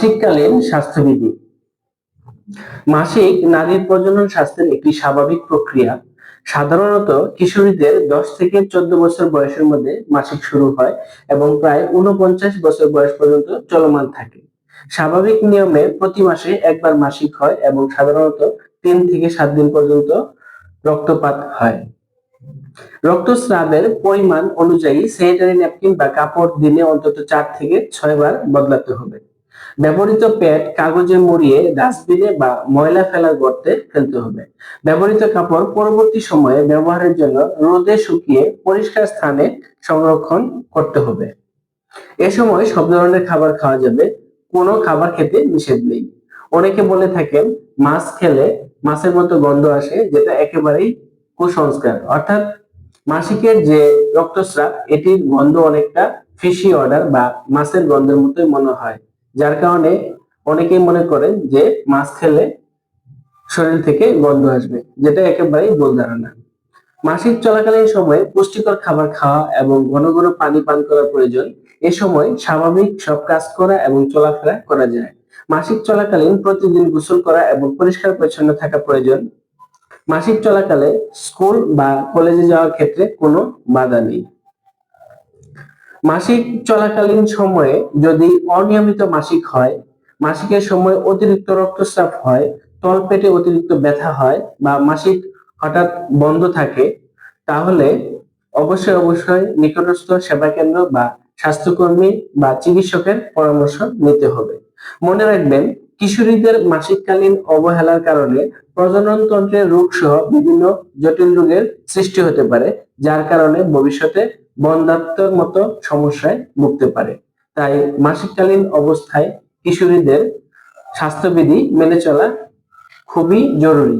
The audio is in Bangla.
মাসিককালীন স্বাস্থ্যবিধি। মাসিক নারীর প্রজনন স্বাস্থ্যের একটি স্বাভাবিক প্রক্রিয়া। সাধারণত কিশোরীদের দশ থেকে চোদ্দ বছর বয়সের মধ্যে মাসিক শুরু হয় এবং প্রায় উনপঞ্চাশ বছর বয়স পর্যন্ত চলমান থাকে। স্বাভাবিক নিয়মে প্রতি মাসে একবার মাসিক হয় এবং সাধারণত তিন থেকে সাত দিন পর্যন্ত রক্তপাত হয়। রক্তস্রাবের পরিমাণ অনুযায়ী স্যানিটারি ন্যাপকিন বা কাপড় দিনে অন্তত চার থেকে ছয় বার বদলাতে হবে। ব্যবহৃত প্যাড, কাগজে মুড়িয়ে, ডাস্টবিনে বা ময়লা ফেলার গর্তে ফেলতে হবে। ব্যবহৃত কাপড় পরবর্তী সময়ে ব্যবহারের জন্য রোদে শুকিয়ে পরিষ্কার স্থানে সংরক্ষণ করতে হবে। এ সময় সব ধরনের খাবার খাওয়া যাবে, কোনো খাবার খেতে নিষেধ নেই। অনেকে বলে থাকেন, মাছ খেলে মাছের মতো গন্ধ আসে, যেটা একেবারেই কুসংস্কার। অর্থাৎ মাসিকের যে রক্তস্রাব, এটির গন্ধ অনেকটা ফিশি অর্ডার বা মাছের গন্ধের মতোই মনে হয়। যার কারণে অনেকেই মনে করেন যে মাছ খেলে শরীর থেকে গন্ধ আসবে, যেটা একেবারেই ভুল ধারণা। মাসিক চলাকালীন সময়ে পুষ্টিকর খাবার খাওয়া এবং ঘন ঘন পানি পান করা প্রয়োজন। এ সময় স্বাভাবিক সব কাজ করা এবং চলাফেরা করা যায়। মাসিক চলাকালীন প্রতিদিন গোসল করা এবং পরিষ্কার পরিচ্ছন্ন থাকা প্রয়োজন। মাসিক চলাকালে স্কুল বা কলেজে যাওয়ার ক্ষেত্রে কোনো বাধা নেই। মাসিক চলাকালীন সময়ে যদি অনিয়মিত মাসিক হয়, মাসিকের সময় অতিরিক্ত রক্তস্রাব হয়, তলপেটে অতিরিক্ত ব্যথা হয় বা মাসিক হঠাৎ বন্ধ থাকে, তাহলে অবশ্যই অবশ্যই নিকটস্থ সেবা কেন্দ্র বা স্বাস্থ্যকর্মী বা চিকিৎসকের পরামর্শ নিতে হবে। মনে রাখবেন, কিশোরীদের মাসিককালীন অবহেলার কারণে প্রজনন তন্ত্রের রোগ সহ বিভিন্ন জটিল রোগের সৃষ্টি হতে পারে, যার কারণে ভবিষ্যতে বন্ধাত্মর মতো সমস্যায় ভুগতে পারে। তাই মাসিককালীন অবস্থায় কিশোরীদের স্বাস্থ্যবিধি মেনে চলা খুবই জরুরি।